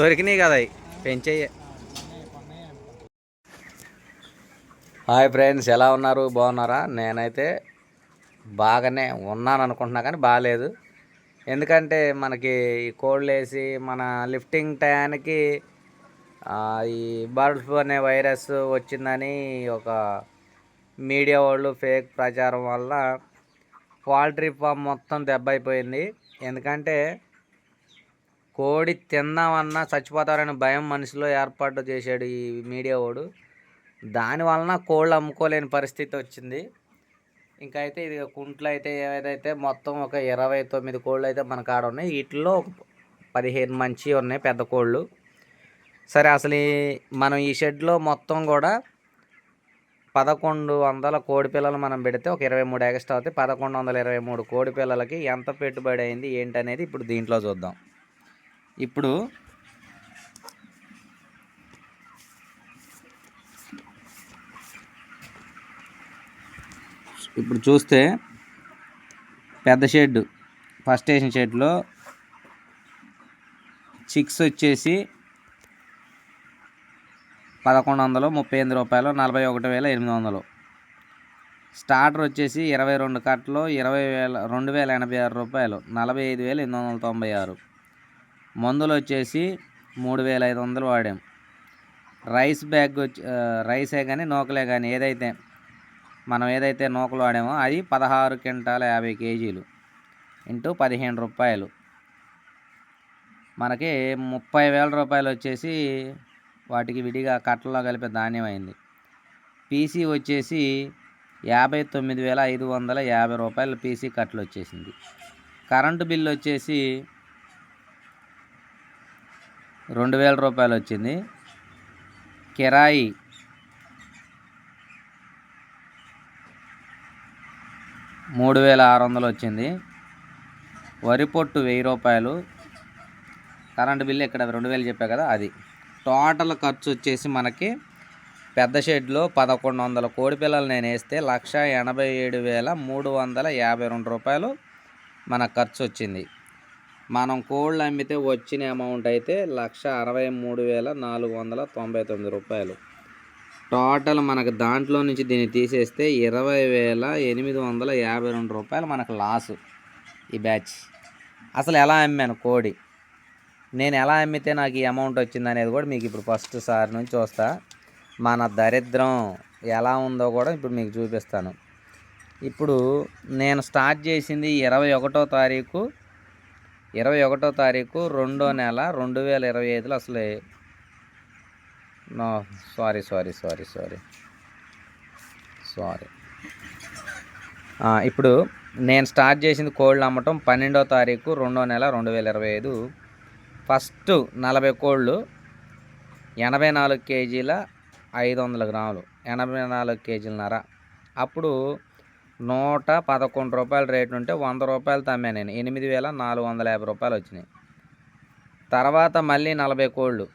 దొరికినాయి కదా అవి. పెంచేయ. హాయ్ ఫ్రెండ్స్ ఎలా ఉన్నారు? బాగున్నారా? నేనైతే బాగానే ఉన్నాను అనుకుంటున్నా కానీ బాగాలేదు. ఎందుకంటే మనకి ఈ కోళ్ళు వేసి మన లిఫ్టింగ్ టయానికి ఈ బర్డ్ ఫ్లూ అనే వైరస్ వచ్చిందని ఒక మీడియా వాళ్ళు ఫేక్ ప్రచారం వల్ల పౌల్ట్రీ ఫామ్ మొత్తం దెబ్బ అయిపోయింది. ఎందుకంటే కోడి తిందామన్నా చచ్చిపోతారనే భయం మనిషిలో ఏర్పాటు చేశాడు ఈ మీడియా వాడు. దాని వలన కోళ్ళు అమ్ముకోలేని పరిస్థితి వచ్చింది. ఇంకా అయితే ఇది కుంట్లు అయితే ఏదైతే మొత్తం ఒక ఇరవై తొమ్మిది కోళ్ళు అయితే మన కాడ ఉన్నాయి. వీటిలో ఒక పదిహేను మంచి ఉన్నాయి పెద్ద కోళ్ళు. సరే అసలు ఈ- మనం ఈ షెడ్లో మొత్తం కూడా పదకొండు వందల కోడి పిల్లలు మనం పెడితే ఒక ఇరవై మూడు ఎక్స్ట్రా అవుతాయి. పదకొండు వందల ఇరవై మూడు కోడి పిల్లలకి ఎంత పెట్టుబడి అయింది ఏంటనేది ఇప్పుడు దీంట్లో చూద్దాం. ఇప్పుడు ఇప్పుడు చూస్తే పెద్ద షెడ్ ఫస్ట్ స్టేషన్ షెడ్లో చిక్స్ వచ్చేసి పదకొండు వందలు ముప్పై ఎనిమిది రూపాయలు నలభై ఒకటి వేల ఎనిమిది వందలు. స్టార్టర్ వచ్చేసి ఇరవై రెండు కట్టలు ఇరవై వేల రెండు వేల ఎనభై ఆరు రూపాయలు నలభై ఐదు వేల ఎనిమిది వందల తొంభై ఆరు. మందులు వచ్చేసి మూడు వేల ఐదు వందలు వాడాం. రైస్ బ్యాగ్ వచ్చి రైసే కానీ నూకలే కానీ ఏదైతే మనం ఏదైతే నూకలు వాడామో అది పదహారు క్వింటాల యాభై కేజీలు ఇంటూ పదిహేను రూపాయలు. మనకి ముప్పై వేల రూపాయలు వచ్చేసి వాటికి విడిగా కట్టలో కలిపే ధాన్యం అయింది పీసీ వచ్చేసి యాభై తొమ్మిది వేల ఐదు వందల యాభై రూపాయలు పీసీ కట్టలు వచ్చేసింది. కరెంటు బిల్లు వచ్చేసి రెండు వేల రూపాయలు వచ్చింది. కిరాయి మూడు వేల ఆరు వందలు వచ్చింది. వరి పొట్టు వెయ్యి రూపాయలు. కరెంటు బిల్లు ఇక్కడ రెండు వేలు చెప్పా కదా అది. టోటల్ ఖర్చు వచ్చేసి మనకి పెద్ద షెడ్లో పదకొండు వందల కోడి పిల్లలు నేను వేస్తే లక్ష ఎనభై ఏడు వేల మూడు వందల యాభై రెండు రూపాయలు మన ఖర్చు వచ్చింది. మనం కోళ్ళు అమ్మితే వచ్చిన అమౌంట్ అయితే లక్ష అరవై మూడు వేల నాలుగు వందల తొంభై తొమ్మిది రూపాయలు. టోటల్ మనకు దాంట్లో నుంచి దీన్ని తీసేస్తే ఇరవై వేల ఎనిమిది వందల యాభై రెండు రూపాయలు మనకు లాసు ఈ బ్యాచ్. అసలు ఎలా అమ్మాను కోడి? నేను ఎలా అమ్మితే నాకు ఈ అమౌంట్ వచ్చింది అనేది కూడా మీకు ఇప్పుడు ఫస్ట్ సారి నుంచి చూస్తా. మన దరిద్రం ఎలా ఉందో కూడా ఇప్పుడు మీకు చూపిస్తాను. ఇప్పుడు నేను స్టార్ట్ చేసింది ఇరవై ఒకటో తారీఖు ఇరవై ఒకటో తారీఖు రెండో నెల రెండు వేల ఇరవై ఐదులో అసలు no sorry sorry sorry sorry sorry. ఇప్పుడు నేను స్టార్ట్ చేసింది కోళ్ళు అమ్మటం పన్నెండో తారీఖు రెండో నెల రెండు వేల ఇరవై ఐదు. ఫస్ట్ నలభై కోళ్ళు ఎనభై నాలుగు కేజీల ఐదు వందల గ్రాములు. ఎనభై నాలుగు కేజీలన్నర అప్పుడు నూట పదకొండు రూపాయల రేటు ఉంటే వంద రూపాయలు తమ్మా నేను. ఎనిమిది వేల నాలుగు వందల యాభై రూపాయలు వచ్చినాయి. తర్వాత మళ్ళీ నలభై కోళ్ళు.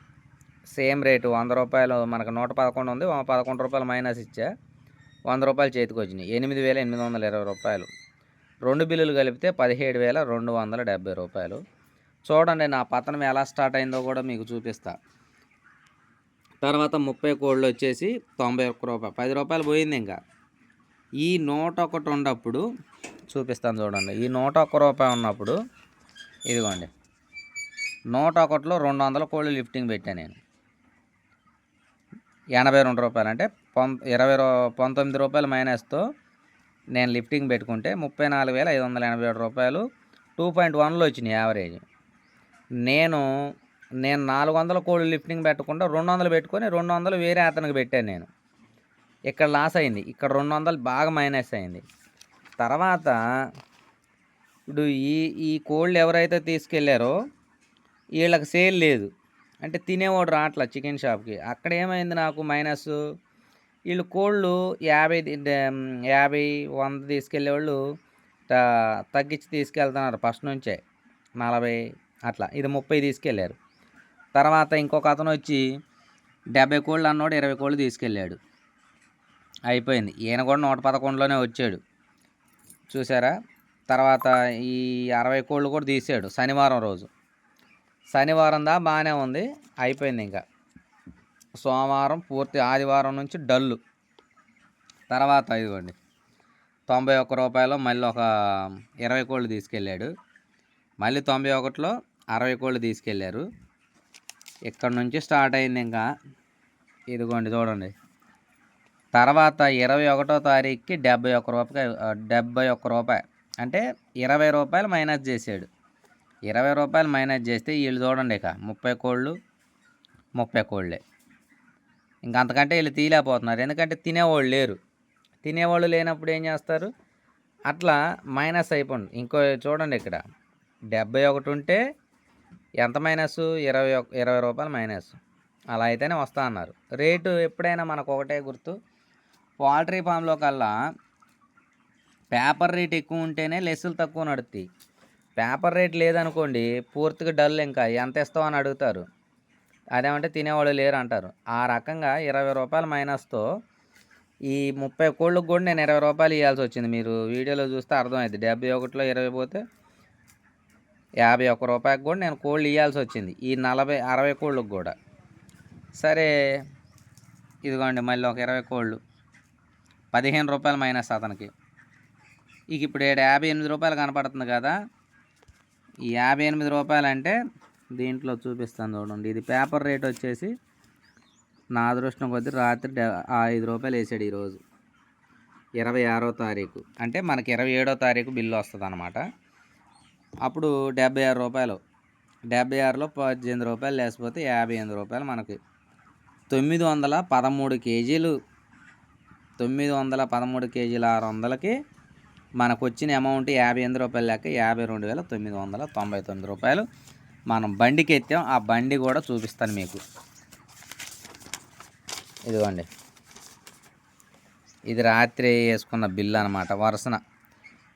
Same rate. వంద రూపాయలు మనకు నూట పదకొండు ఉంది. పదకొండు రూపాయలు మైనస్ ఇచ్చా వంద రూపాయలు చేతికి వచ్చినాయి. ఎనిమిది వేల ఎనిమిది వందల ఇరవై రూపాయలు. రెండు బిల్లులు కలిపితే పదిహేడు వేల రెండు వందల డెబ్బై రూపాయలు. చూడండి నా పతనం ఎలా స్టార్ట్ అయిందో కూడా మీకు చూపిస్తా. తర్వాత ముప్పై కోళ్ళు వచ్చేసి తొంభై ఒక్క రూపాయలు పది రూపాయలు పోయింది ఇంకా. ఈ నూట ఒకటి ఉన్నప్పుడు చూపిస్తాను చూడండి ఈ నూట ఒక్క రూపాయి ఉన్నప్పుడు ఇదిగోండి నూట ఒకటిలో రెండు వందల కోళ్ళు లిఫ్టింగ్ పెట్టాను నేను. ఎనభై రెండు రూపాయలు అంటే పం ఇరవై రూ పంతొమ్మిది రూపాయలు మైనస్తో నేను లిఫ్టింగ్ పెట్టుకుంటే ముప్పై నాలుగు వేల ఐదు వందల ఎనభై ఏడు రూపాయలు టూ పాయింట్ వన్లో వచ్చినాయి యావరేజ్. నేను నేను నాలుగు వందల కోళ్ళు లిఫ్టింగ్ పెట్టకుండా రెండు వందలు పెట్టుకొని రెండు వందలు వేరే అతనికి పెట్టాను నేను. ఇక్కడ లాస్ అయింది. ఇక్కడ రెండు వందలు బాగా మైనస్ అయింది. తర్వాత ఇప్పుడు ఈ ఈ కోళ్ళు ఎవరైతే తీసుకెళ్ళారో వీళ్ళకి సేల్ లేదు. అంటే తినేవాడు రావట్లా చికెన్ షాప్కి. అక్కడ ఏమైంది నాకు మైనస్ వీళ్ళు కోళ్ళు యాభై యాభై వంద తీసుకెళ్ళేవాళ్ళు వాళ్ళు తగ్గించి తీసుకెళ్తున్నారు ఫస్ట్ నుంచే. నలభై అట్లా ఇది ముప్పై తీసుకెళ్ళారు తర్వాత ఇంకొక అతను వచ్చి డెబ్బై కోళ్ళు అన్నోడు ఇరవై కోళ్ళు తీసుకెళ్ళాడు అయిపోయింది. ఈయన కూడా నూట పదకొండులోనే వచ్చాడు. చూసారా? తర్వాత ఈ అరవై కోళ్ళు కూడా తీసాడు శనివారం రోజు. శనివారం దా బాగానే ఉంది. అయిపోయింది ఇంకా. సోమవారం పూర్తి ఆదివారం నుంచి డల్లు. తర్వాత ఇదిగోండి. తొంభై ఒక్క రూపాయలు మళ్ళీ ఒక ఇరవై కోళ్ళు తీసుకెళ్ళాడు మళ్ళీ తొంభై ఒకటిలో అరవై కోళ్ళు తీసుకెళ్ళారు. ఇక్కడ నుంచి స్టార్ట్ అయింది ఇంకా. ఇదిగోండి చూడండి. తర్వాత ఇరవై ఒకటో తారీఖుకి డెబ్బై ఒక్క రూపాయి డెబ్బై ఒక్క రూపాయి అంటే ఇరవై రూపాయలు మైనస్ చేసాడు ఇరవై రూపాయలు మైనస్ చేస్తే వీళ్ళు చూడండి ఇక ముప్పై కోళ్ళు ముప్పై కోళ్ళే. ఇంకా అంతకంటే వీళ్ళు తీయలేకపోతున్నారు. ఎందుకంటే తినేవాళ్ళు లేరు. తినేవాళ్ళు లేనప్పుడు ఏం చేస్తారు? అట్లా మైనస్ అయిపోండి. ఇంకో చూడండి ఇక్కడ. డెబ్బై ఒకటి ఉంటే ఎంత మైనస్? ఇరవై ఇరవై రూపాయలు మైనస్. అలా అయితేనే వస్తా అన్నారు. రేటు ఎప్పుడైనా మనకు ఒకటే గుర్తు. పౌల్ట్రీ ఫామ్లో కల్లా పేపర్ రేట్ ఎక్కువ ఉంటేనే లెస్సులు తక్కువ నడుతాయి పేపర్ రేట్ లేదనుకోండి పూర్తిగా డల్ ఇంకా. ఎంత ఇస్తావు అని అడుగుతారు. అదేమంటే తినేవాళ్ళు లేరు అంటారు. ఆ రకంగా ఇరవై రూపాయల మైనస్తో ఈ ముప్పై కోళ్ళకు కూడా నేను ఇరవై రూపాయలు ఇవ్వాల్సి వచ్చింది. మీరు వీడియోలో చూస్తే అర్థమైంది డెబ్బై ఒకటిలో ఇరవై పోతే యాభై ఒక్క రూపాయకి కూడా నేను కోళ్ళు ఇవ్వాల్సి వచ్చింది. ఈ నలభై అరవై కోళ్ళకు కూడా. సరే ఇదిగోండి మళ్ళీ ఒక ఇరవై కోళ్ళు. పదిహేను రూపాయలు మైనస్ అతనికి. ఇక ఇప్పుడు ఏడు యాభై ఎనిమిది రూపాయలు కనపడుతుంది కదా. ఈ యాభై ఎనిమిది రూపాయలు అంటే దీంట్లో చూపిస్తాను చూడండి. ఇది పేపర్ రేట్ వచ్చేసి నా అదృష్టం కొద్ది రాత్రి ఐదు రూపాయలు వేసాడు ఈరోజు. ఇరవై ఆరో తారీఖు. అంటే మనకి ఇరవై ఏడో తారీఖు బిల్లు వస్తుంది అనమాట అప్పుడు డెబ్బై ఆరు రూపాయలు. డెబ్బై ఆరులో పద్దెనిమిది రూపాయలు లేకపోతే యాభై ఎనిమిది రూపాయలు మనకి. తొమ్మిది వందల పదమూడు కేజీలు. తొమ్మిది వందల పదమూడు కేజీల ఆరు వందలకి మనకు వచ్చిన అమౌంట్ యాభై ఎనిమిది రూపాయలు లెక్క యాభై రెండు వేల తొమ్మిది వందల తొంభై తొమ్మిది రూపాయలు. మనం బండికి ఎత్తాం. ఆ బండి కూడా చూపిస్తాను మీకు. ఇదిగోండి. ఇది రాత్రి వేసుకున్న బిల్లు అనమాట వరుసన.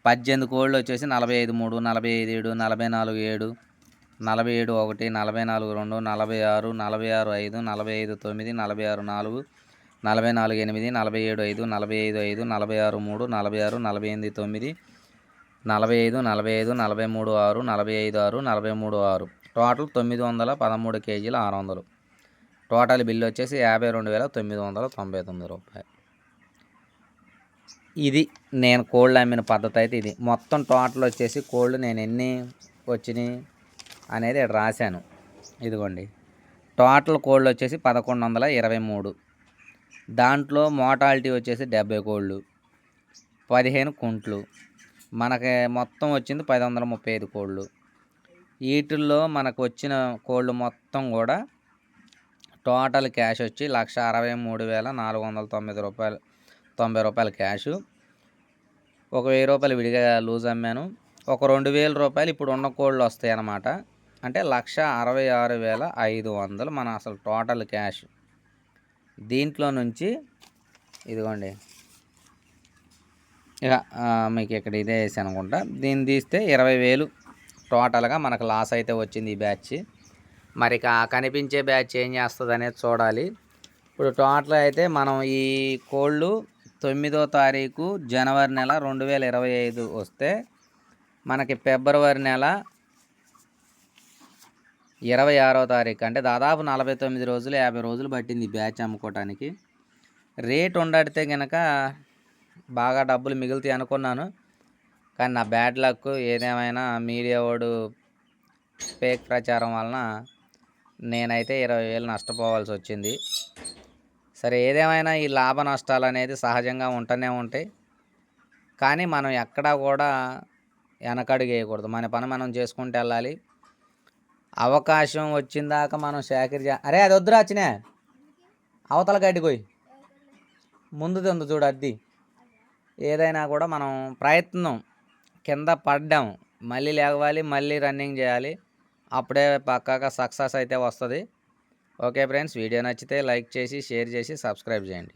పద్దెనిమిది కోళ్ళు వచ్చేసి నలభై ఐదు మూడు నలభై ఐదు ఏడు నలభై నాలుగు ఏడు నలభై ఏడు ఒకటి నలభై నాలుగు రెండు నలభై ఆరు నలభై ఆరు ఐదు నలభై ఐదు తొమ్మిది నలభై ఆరు నాలుగు నలభై నాలుగు ఎనిమిది నలభై ఏడు ఐదు నలభై ఐదు ఐదు నలభై ఆరు మూడు నలభై ఆరు నలభై ఎనిమిది తొమ్మిది నలభై ఐదు నలభై ఐదు నలభై మూడు ఆరు నలభై ఐదు ఆరు నలభై మూడు ఆరు. టోటల్ తొమ్మిది వందల పదమూడు కేజీలు ఆరు వందలు. టోటల్ బిల్లు వచ్చేసి యాభై రెండు వేల తొమ్మిది వందల తొంభై తొమ్మిది రూపాయలు. ఇది నేను కోళ్ళు అమ్మిన పద్ధతి అయితే ఇది. మొత్తం టోటల్ వచ్చేసి కోళ్ళు నేను ఎన్ని వచ్చినాయి అనేది రాశాను. ఇదిగోండి. టోటల్ కోళ్ళు వచ్చేసి పదకొండు వందల ఇరవై మూడు. దాంట్లో మోటాలిటీ వచ్చేసి డెబ్బై కోళ్ళు పదిహేను కుంట్లు మనకి మొత్తం వచ్చింది పది వందల ముప్పై ఐదు కోళ్ళు. వీటిల్లో మనకు వచ్చిన కోళ్ళు మొత్తం కూడా టోటల్ క్యాష్ వచ్చి లక్ష అరవై మూడు వేల నాలుగు వందల తొమ్మిది రూపాయలు. తొంభై రూపాయల క్యాషు ఒక వెయ్యి రూపాయలు విడిగా లూజ్ అమ్మాను. ఒక రెండు వేల రూపాయలు ఇప్పుడు ఉన్న కోళ్ళు వస్తాయి అన్నమాట అంటే లక్ష అరవై ఆరు వేల ఐదు వందలు మన అసలు టోటల్ క్యాష్. దీంట్లో నుంచి ఇదిగోండి. ఇక మీకు ఇక్కడ ఇదే వేసి అనుకుంటా. దీన్ని తీస్తే ఇరవై వేలు టోటల్గా మనకు లాస్ అయితే వచ్చింది ఈ బ్యాచ్. మరి కనిపించే బ్యాచ్ ఏం చేస్తుంది అనేది చూడాలి. ఇప్పుడు టోటల్ అయితే మనం ఈ కోళ్ళు తొమ్మిదో తారీఖు జనవరి నెల రెండు వేల ఇరవై ఐదు వస్తే మనకి ఫిబ్రవరి నెల ఇరవై ఆరో తారీఖు. అంటే దాదాపు నలభై తొమ్మిది రోజులు యాభై రోజులు పట్టింది బ్యాచ్ అమ్ముకోవటానికి రేట్ ఉండడితే కనుక బాగా డబ్బులు మిగులుతాయి అనుకున్నాను. కానీ నా బ్యాడ్ లక్ ఏదేమైనా మీడియా వాడు ఫేక్ ప్రచారం వలన నేనైతే ఇరవై వేలు నష్టపోవాల్సి వచ్చింది. సరే ఏదేమైనా ఈ లాభ నష్టాలు అనేది సహజంగా ఉంటూనే ఉంటాయి. కానీ మనం ఎక్కడా కూడా వెనకడుగు వేయకూడదు. మన పని మనం చేసుకుంటూ వెళ్ళాలి. అవకాశం వచ్చిందాక మనం సేకరి అరే అది వద్దురా వచ్చినా అవతల గడ్డిపోయి ముందు తిందు చూడు అద్ది. ఏదైనా కూడా మనం ప్రయత్నం కింద పడ్డాం. మళ్ళీ లేవాలి మళ్ళీ రన్నింగ్ చేయాలి. అప్పుడే పక్కాగా సక్సెస్ అయితే వస్తుంది. ఓకే ఫ్రెండ్స్ వీడియో నచ్చితే లైక్ చేసి షేర్ చేసి సబ్స్క్రైబ్ చేయండి.